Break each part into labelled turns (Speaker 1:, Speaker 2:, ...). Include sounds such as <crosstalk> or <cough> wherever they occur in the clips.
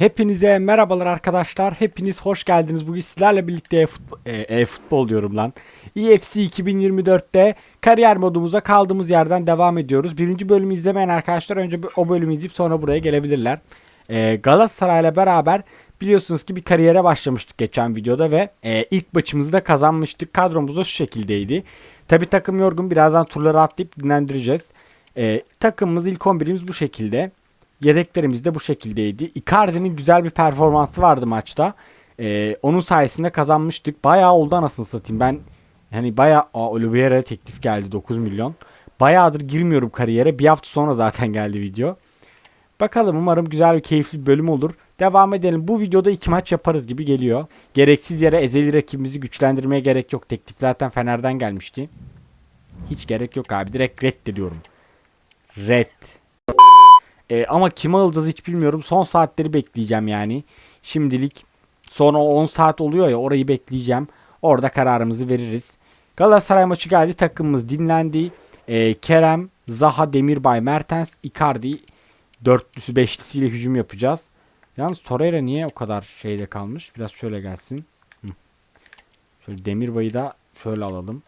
Speaker 1: Hepinize merhabalar arkadaşlar. Hepiniz hoş geldiniz. Bugün sizlerle birlikte e-futbol, e-futbol diyorum lan. EFC 2024'te kariyer modumuza kaldığımız yerden devam ediyoruz. Birinci bölümü izlemeyen arkadaşlar önce o bölümü izleyip sonra buraya gelebilirler. E, Galatasaray'la beraber biliyorsunuz ki bir kariyere başlamıştık geçen videoda ve e, ilk maçımızı da kazanmıştık. Kadromuz da şu şekildeydi. Tabi takım yorgun birazdan turları atlayıp dinlendireceğiz. E, takımımız ilk 11'imiz bu şekilde. Yedeklerimiz de bu şekildeydi. Icardi'nin güzel bir performansı vardı maçta. Ee, onun sayesinde kazanmıştık. Bayağı oldu anasını satayım. Ben hani bayağı Aa, teklif geldi 9 milyon. Bayağıdır girmiyorum kariyere. Bir hafta sonra zaten <laughs> geldi video. Bakalım umarım güzel bir keyifli bir bölüm olur. Devam edelim. Bu videoda iki maç yaparız gibi geliyor. Gereksiz yere ezeli rakibimizi güçlendirmeye gerek yok. Teklif zaten Fener'den gelmişti. Hiç gerek yok abi. Direkt reddediyorum. Red. E, ama kimi alacağız hiç bilmiyorum. Son saatleri bekleyeceğim yani. Şimdilik sonra 10 saat oluyor ya orayı bekleyeceğim. Orada kararımızı veririz. Galatasaray maçı geldi. Takımımız dinlendi. E, Kerem, Zaha, Demirbay, Mertens, Icardi dörtlüsü beşlisiyle hücum yapacağız. Yalnız Torreira niye o kadar şeyde kalmış? Biraz şöyle gelsin. Şöyle Demirbay'ı da şöyle alalım.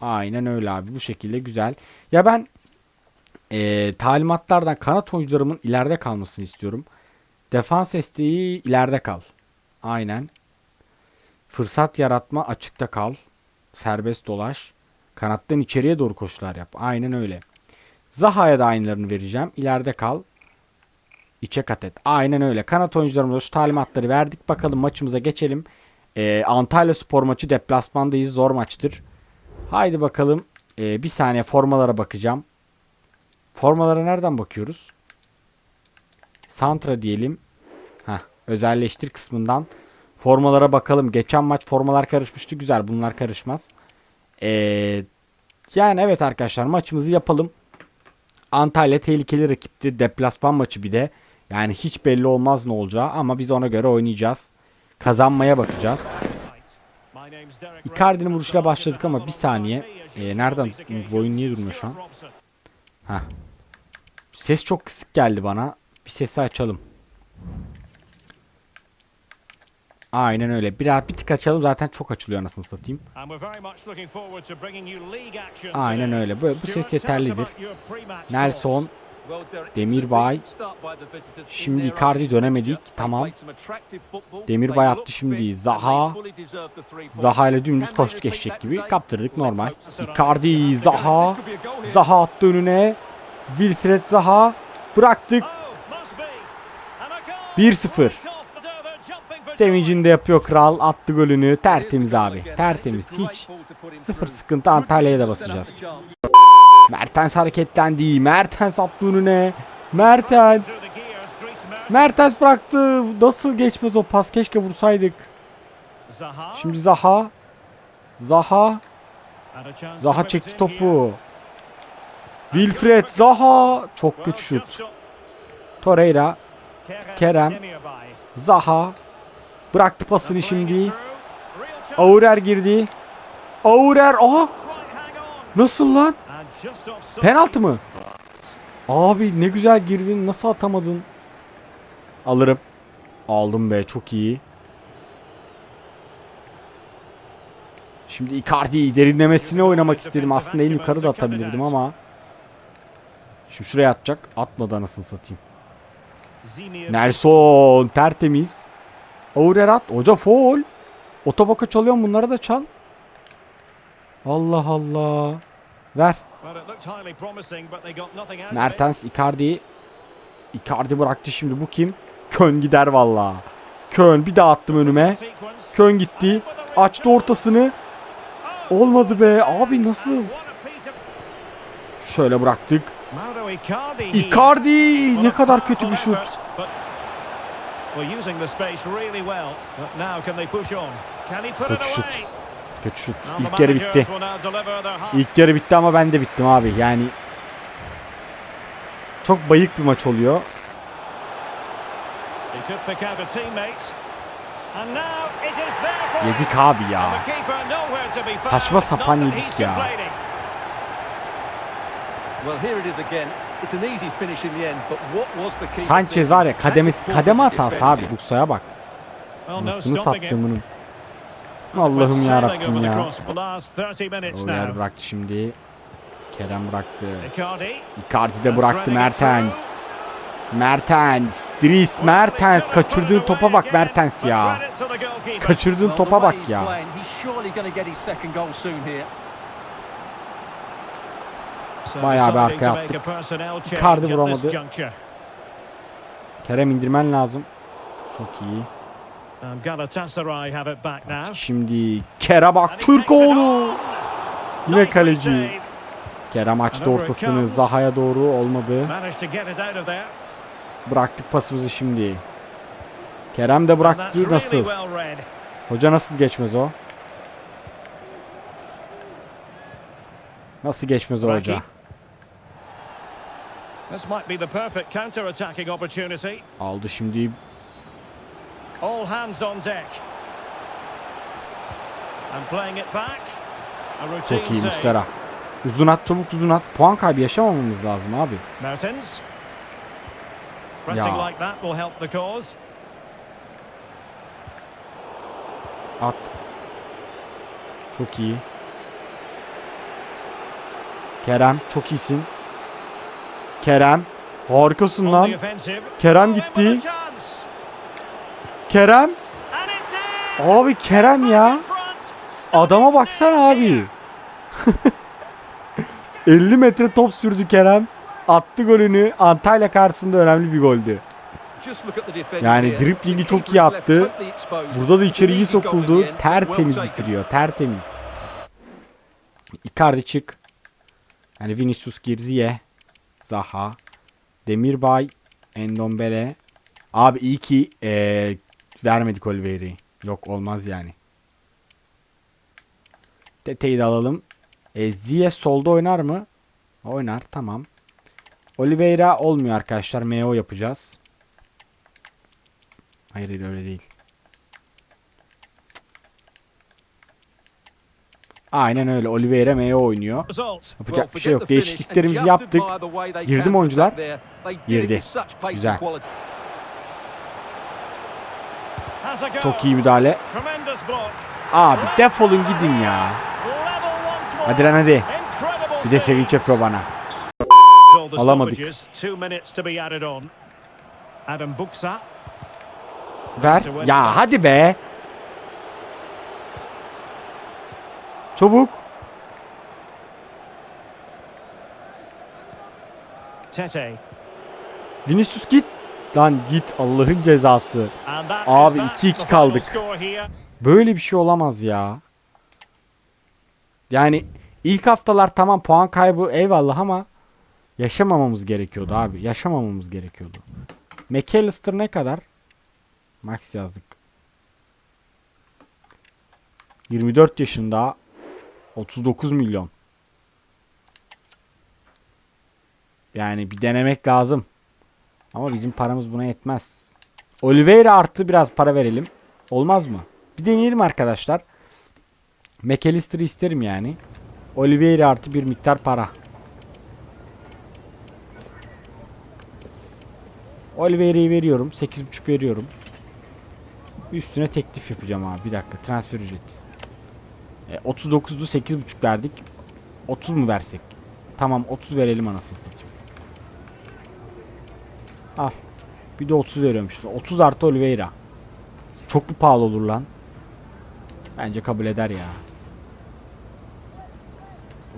Speaker 1: Aynen öyle abi. Bu şekilde güzel. Ya ben e, talimatlardan kanat oyuncularımın ileride kalmasını istiyorum. Defans desteği ileride kal. Aynen. Fırsat yaratma açıkta kal. Serbest dolaş. Kanattan içeriye doğru koşular yap. Aynen öyle. Zaha'ya da aynılarını vereceğim. İleride kal. İçe kat et. Aynen öyle. Kanat oyuncularımıza şu talimatları verdik. Bakalım maçımıza geçelim. Ee, Antalya spor maçı deplasmandayız. Zor maçtır. Haydi bakalım. Ee, bir saniye formalara bakacağım. Formalara nereden bakıyoruz? Santra diyelim. Heh, özelleştir kısmından. Formalara bakalım. Geçen maç formalar karışmıştı. Güzel bunlar karışmaz. Ee, yani evet arkadaşlar maçımızı yapalım. Antalya tehlikeli rakipti. Deplasman maçı bir de. Yani hiç belli olmaz ne olacağı ama biz ona göre oynayacağız. Kazanmaya bakacağız. Icardi'nin vuruşuyla başladık ama bir saniye. Ee, nereden? Bu oyun niye durmuyor şu an? Heh. Ses çok kısık geldi bana. Bir sesi açalım. Aynen öyle. Biraz bir tık açalım zaten çok açılıyor anasını satayım. Aynen öyle. Böyle bu ses yeterlidir. Nelson, Demirbay. Şimdi Icardi dönemedik. Tamam. Demirbay attı şimdi. Zaha. Zaha ile dümdüz koştuk eşek gibi. Kaptırdık normal. Icardi, Zaha. Zaha attı önüne. Wilfred Zaha. Bıraktık. 1-0. Sevincini de yapıyor kral. Attı golünü. Tertemiz abi. Tertemiz. Hiç sıfır sıkıntı Antalya'ya da basacağız. Mertens hareketlendi. Mertens attı önüne. Mertens. Mertens bıraktı. Nasıl geçmez o pas? Keşke vursaydık. Şimdi Zaha. Zaha. Zaha çekti topu. Wilfred Zaha. Çok kötü şut. Torreira. Kerem. Zaha. Bıraktı pasını şimdi. Aurer girdi. Aurer. Aha. Nasıl lan? Penaltı mı? Abi ne güzel girdin. Nasıl atamadın? Alırım. Aldım be. Çok iyi. Şimdi Icardi derinlemesine oynamak istedim. Aslında en yukarı da atabilirdim ama. Şimdi şuraya atacak. Atmadı anasını satayım. Nelson tertemiz. Aurel at. Hoca foul. Otobaka çalıyorum bunlara da çal. Allah Allah. Ver. Mertens Icardi. Icardi bıraktı şimdi bu kim? Kön gider valla. Kön bir daha attım önüme. Kön gitti. Açtı ortasını. Olmadı be. Abi nasıl? Şöyle bıraktık. Icardi ne kadar kötü bir şut. Kötü şut. Kötü şut. İlk yarı bitti. İlk yarı bitti ama ben de bittim abi. Yani çok bayık bir maç oluyor. Yedik abi ya. Saçma sapan yedik ya.
Speaker 2: Well, here it is again. It's an easy finish in the end, but what was the key?
Speaker 1: Sanchez var ya kademesi kademe hatası abi Buksa'ya bak.
Speaker 3: Well, no
Speaker 1: Anasını
Speaker 3: stopping it.
Speaker 1: sattığımın.
Speaker 3: But
Speaker 1: Allah'ım ya Rabbim ya.
Speaker 3: cross for the last 30 minutes
Speaker 1: O yer
Speaker 3: now.
Speaker 1: bıraktı şimdi. Kerem bıraktı.
Speaker 3: Icardi.
Speaker 1: De bıraktı Mertens. Mertens. Dries Mertens. Kaçırdığın topa bak Mertens ya. Kaçırdığın topa bak ya. Bayağı bir
Speaker 3: deciding
Speaker 1: arkaya
Speaker 3: to make
Speaker 1: attık.
Speaker 3: a personnel change
Speaker 1: Icardi vuramadı. Kerem indirmen lazım. Çok iyi.
Speaker 3: And Galatasaray have it back now.
Speaker 1: Şimdi Kerem Aktürkoğlu. Yine kaleci. Kerem açtı ortasını Zaha'ya doğru olmadı. Bıraktık pasımızı şimdi. Kerem de bıraktı nasıl? Hoca nasıl geçmez o? Nasıl geçmez o hoca? Aldı şimdi.
Speaker 3: All hands on deck. And playing it back. A routine
Speaker 1: Çok iyi. Mustera. Uzun at çabuk uzun at. Puan kaybı yaşamamamız lazım abi.
Speaker 3: Mertens. Pressing like that will help the cause.
Speaker 1: At. Çok iyi. Kerem çok iyisin. Kerem. Harikasın lan. Kerem gitti. Kerem. Abi Kerem ya. Adama baksana abi. <laughs> 50 metre top sürdü Kerem. Attı golünü. Antalya karşısında önemli bir goldü. Yani driplingi çok iyi attı. Burada da içeri iyi sokuldu. Tertemiz bitiriyor. Tertemiz. Icardi çık. Yani Vinicius Girziye. Zaha. Demirbay. Endombele. Abi iyi ki eee, vermedik Oliveira'yı. Yok olmaz yani. Tete'yi de alalım. E, Ziyech solda oynar mı? Oynar tamam. Oliveira olmuyor arkadaşlar. MO yapacağız. Hayır hayır, öyle değil. Aynen öyle. Oliveira MO oynuyor. Yapacak bir şey yok. Değişikliklerimizi yaptık. Girdi mi oyuncular? Girdi. Güzel.
Speaker 2: quality.
Speaker 3: Has a go.
Speaker 1: Çok iyi müdahale. Abi defolun gidin ya. Hadi lan hadi. Bir de sevinç yapıyor bana. Alamadık. Ver. Ya hadi be. Çabuk.
Speaker 3: Tete.
Speaker 1: Vinicius git. Lan git Allah'ın cezası. Abi,
Speaker 3: is that.
Speaker 1: 2-2
Speaker 3: The final
Speaker 1: kaldık. Böyle bir şey olamaz ya. Yani ilk haftalar tamam puan kaybı eyvallah ama yaşamamamız gerekiyordu abi. Yaşamamamız gerekiyordu. McAllister ne kadar? Max yazdık. 24 yaşında 39 milyon. Yani bir denemek lazım. Ama bizim paramız buna yetmez. Oliveira artı biraz para verelim. Olmaz mı? Bir deneyelim arkadaşlar. McAllister'ı isterim yani. Oliveira artı bir miktar para. Oliveira'yı veriyorum. 8.5 veriyorum. Üstüne teklif yapacağım abi. Bir dakika. Transfer ücreti. E, 39'du 8.5 verdik. 30 mu versek? Tamam 30 verelim anasını satayım. Al. Bir de 30 veriyormuş. 30 artı Oliveira. Çok mu pahalı olur lan? Bence kabul eder ya.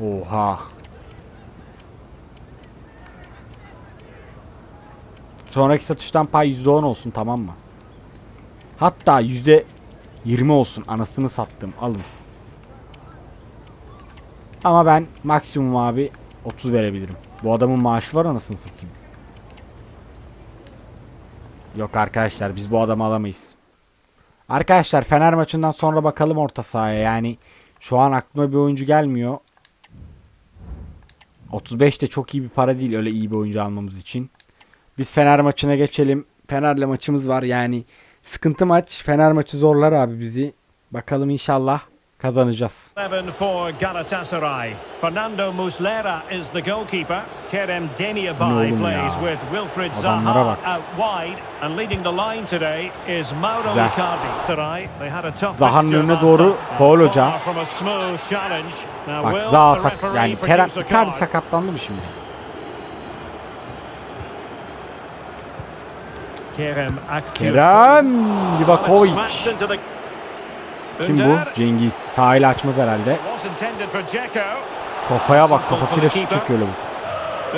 Speaker 1: Oha. Sonraki satıştan pay %10 olsun tamam mı? Hatta %20 olsun anasını sattım alın. Ama ben maksimum abi 30 verebilirim. Bu adamın maaşı var anasını satayım. Yok arkadaşlar biz bu adamı alamayız. Arkadaşlar Fener maçından sonra bakalım orta sahaya. Yani şu an aklıma bir oyuncu gelmiyor. 35 de çok iyi bir para değil öyle iyi bir oyuncu almamız için. Biz Fener maçına geçelim. Fener'le maçımız var yani. Sıkıntı maç. Fener maçı zorlar abi bizi. Bakalım inşallah Kazanacağız.
Speaker 3: 11 for Galatasaray. Fernando Muslera is the goalkeeper. Kerem Demirbay plays with Wilfried
Speaker 1: Adamlara
Speaker 3: Zaha out wide. And leading the line today is Mauro. Icardi. They had a tough
Speaker 1: Zaha'nın önüne doğru faul hoca. Bak Zaha sak yani Kerem Icardi
Speaker 3: card?
Speaker 1: sakatlandı mı şimdi?
Speaker 3: Kerem.
Speaker 1: Kerem Livakovic. Kim bu? Cengiz. Sahile açmaz herhalde. Kafaya bak kafasıyla şut çekiyor bu.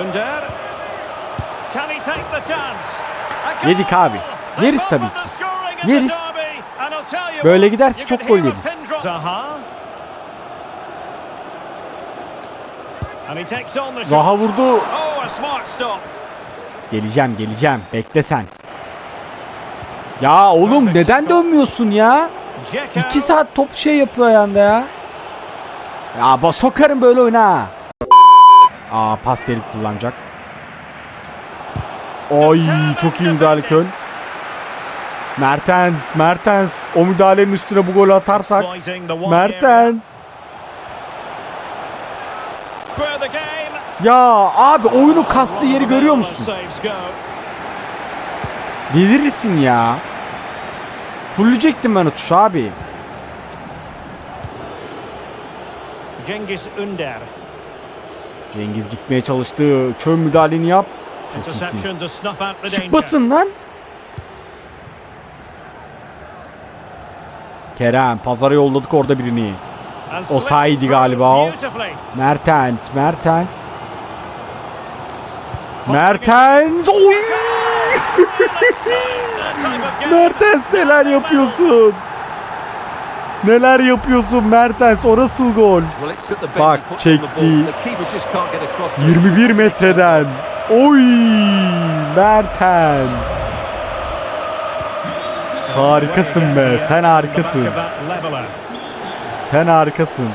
Speaker 1: Yedik abi. Yeriz tabii ki. Yeriz. Böyle giderse çok gol yeriz.
Speaker 3: Zaha.
Speaker 1: Vurdu.
Speaker 3: Oh.
Speaker 1: Geleceğim geleceğim. Bekle sen. Ya oğlum neden dönmüyorsun ya?
Speaker 3: Dzeko.
Speaker 1: 2 saat top şey yapıyor ayağında ya. Ya bak sokarım böyle oyuna. ha. Aa pas verip kullanacak. Ay çok iyi müdahale Kön. Mertens, Mertens. O müdahalenin üstüne bu golü atarsak. Mertens. Ya abi oyunu kastığı yeri görüyor musun? Delirirsin ya. Fulleyecektim ben o tuşu abi.
Speaker 3: Cengiz Ünder.
Speaker 1: Cengiz gitmeye çalıştı. Kön müdahaleni yap. Çok iyisin. Çıkmasın lan. Kerem pazara yolladık orada birini. O saydı galiba o. Mertens, Mertens. Mertens. Oy!
Speaker 3: That type of game. <laughs>
Speaker 1: Mertens neler yapıyorsun? Neler yapıyorsun Mertens? O nasıl gol? Bak, çekti.
Speaker 2: ball. The keeper just can't get across to it.
Speaker 1: 21 metreden. Oy! Mertens. Harikasın be. Sen harikasın. Sen harikasın.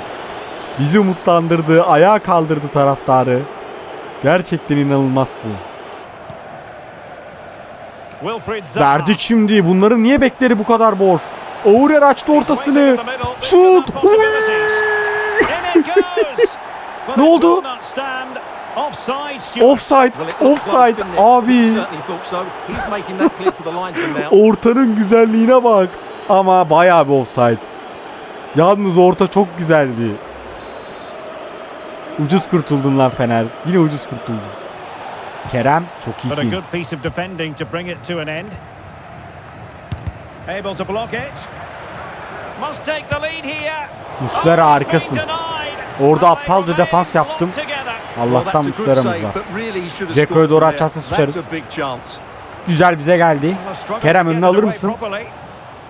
Speaker 1: Bizi umutlandırdı, ayağa kaldırdı taraftarı. Gerçekten inanılmazsın. Verdik şimdi. Bunların niye bekleri bu kadar boş? Aurel açtı ortasını. Şut. Ne oldu?
Speaker 3: Offside.
Speaker 1: Offside. Abi. Ortanın güzelliğine bak. Ama bayağı bir offside. Yalnız orta çok güzeldi. Ucuz kurtuldun lan Fener. Yine ucuz kurtuldun. Kerem çok
Speaker 3: But a
Speaker 1: iyisin.
Speaker 3: good piece of defending to bring it to an end. Able to block it. Must take the lead here.
Speaker 1: Muslera
Speaker 3: Oh, denied.
Speaker 1: Orada aptalca defans yaptım. Allah'tan Muslera'mız var.
Speaker 2: scored
Speaker 1: doğru açarsa sıçarız. Güzel bize geldi. Kerem
Speaker 3: it
Speaker 1: alır mısın?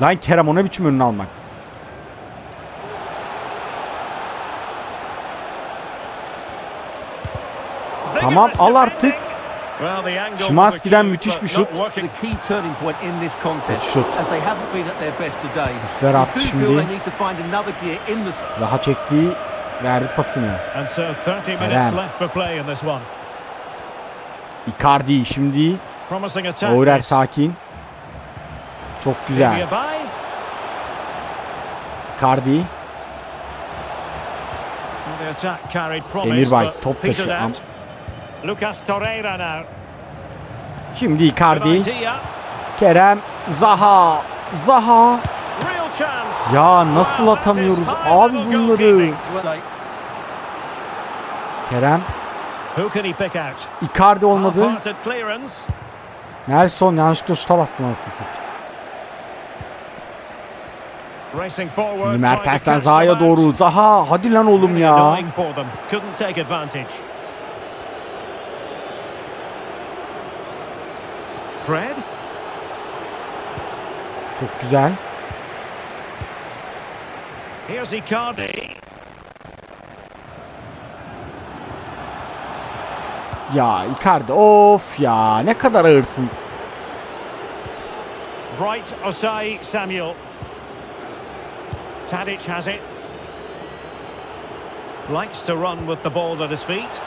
Speaker 1: Lan Kerem ona biçim önüne almak. Tamam, al artık. Şimanski'den müthiş bir şut.
Speaker 2: contest,
Speaker 1: Şut.
Speaker 2: as they haven't been at their best today.
Speaker 1: Muslera
Speaker 2: You
Speaker 1: attı şimdi.
Speaker 2: feel they need to find another gear in the
Speaker 1: Daha çektiği verdi pasını.
Speaker 3: And so 30 minutes
Speaker 1: Kerem.
Speaker 3: left for play in this one.
Speaker 1: Icardi şimdi.
Speaker 3: Promising attack.
Speaker 1: Aurel
Speaker 3: this.
Speaker 1: sakin. Çok güzel. Icardi.
Speaker 3: The attack carried promise,
Speaker 1: Demirbay,
Speaker 3: but
Speaker 1: top taşı.
Speaker 3: Lucas Torreira now.
Speaker 1: Şimdi Icardi. Kerem. Zaha. Zaha. Ya nasıl atamıyoruz abi bunları. Kerem. Icardi olmadı. Nelson yanlışlıkla şuta bastım anasını satayım. Şimdi Mertens'ten Zaha'ya doğru. Zaha hadi lan oğlum ya.
Speaker 3: Fred.
Speaker 1: Çok güzel.
Speaker 3: Here's Icardi.
Speaker 1: Ya Icardi of ya ne kadar ağırsın.
Speaker 3: Bright Osai Samuel. Tadic has it. Likes to run with the ball at his feet.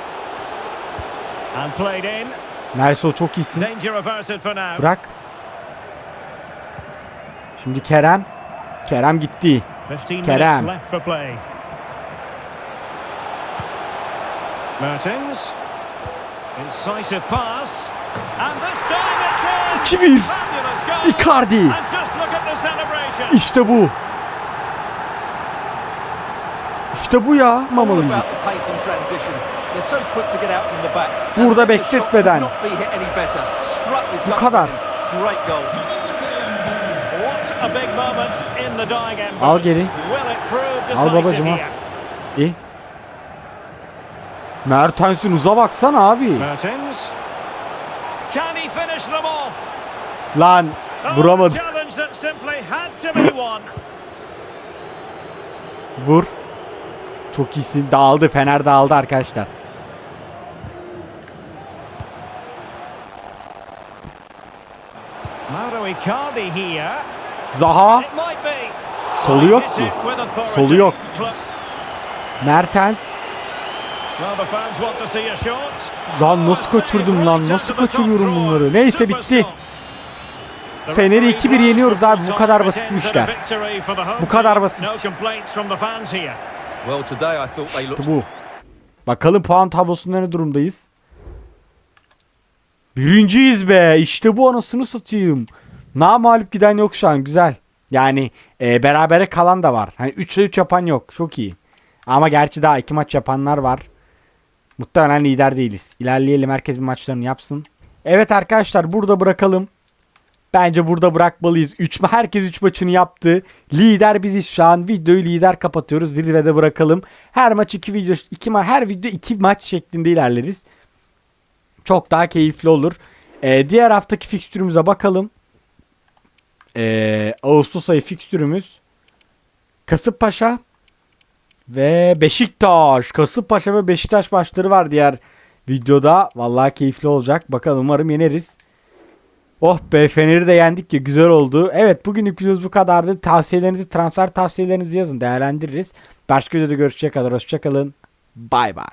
Speaker 3: And played in.
Speaker 1: Nelson çok iyisin. Bırak. Şimdi Kerem. Kerem gitti.
Speaker 3: 15
Speaker 1: Kerem.
Speaker 3: Mertens. Incisive pass. And this time it's in.
Speaker 1: 2-1.
Speaker 3: Fabulous goal.
Speaker 1: Icardi. İşte bu. İşte bu ya Mamalı
Speaker 2: All
Speaker 1: Yiğit.
Speaker 2: about the pace in transition. They're so quick to get out from the back.
Speaker 1: Burada bekletmeden. Bu kadar. Al geri. Al babacım, al. İyi. Mertens'in uza baksana abi. Lan vuramadı. Vur. Çok iyisin. Dağıldı. Fener dağıldı arkadaşlar. Zaha. Solu yok ki. Solu yok. Mertens. Lan nasıl kaçırdım lan? Nasıl kaçırıyorum bunları? Neyse bitti. Fener'i 2-1 yeniyoruz abi. Bu kadar basit bu işler. Bu kadar basit. İşte bu. Bakalım puan tablosunda ne durumdayız? Birinciyiz be. İşte bu anasını satayım. Namalip giden yok şu an. Güzel. Yani e, berabere kalan da var. Hani 3'e 3 yapan yok. Çok iyi. Ama gerçi daha 2 maç yapanlar var. Muhtemelen lider değiliz. İlerleyelim. Herkes bir maçlarını yapsın. Evet arkadaşlar burada bırakalım. Bence burada bırakmalıyız. 3 herkes 3 maçını yaptı. Lider biziz şu an. Videoyu lider kapatıyoruz. Zirvede bırakalım. Her maç 2 video 2 ma her video 2 maç şeklinde ilerleriz. Çok daha keyifli olur. Ee, diğer haftaki fikstürümüze bakalım. Ee, Ağustos ayı fikstürümüz Kasımpaşa ve Beşiktaş. Kasımpaşa ve Beşiktaş maçları var diğer videoda. Vallahi keyifli olacak. Bakalım umarım yeneriz. Oh be Fener'i de yendik ya güzel oldu. Evet bugünlük videomuz bu kadardı. Tavsiyelerinizi transfer tavsiyelerinizi yazın değerlendiririz. Başka videoda görüşecek kadar hoşçakalın. Bay bay.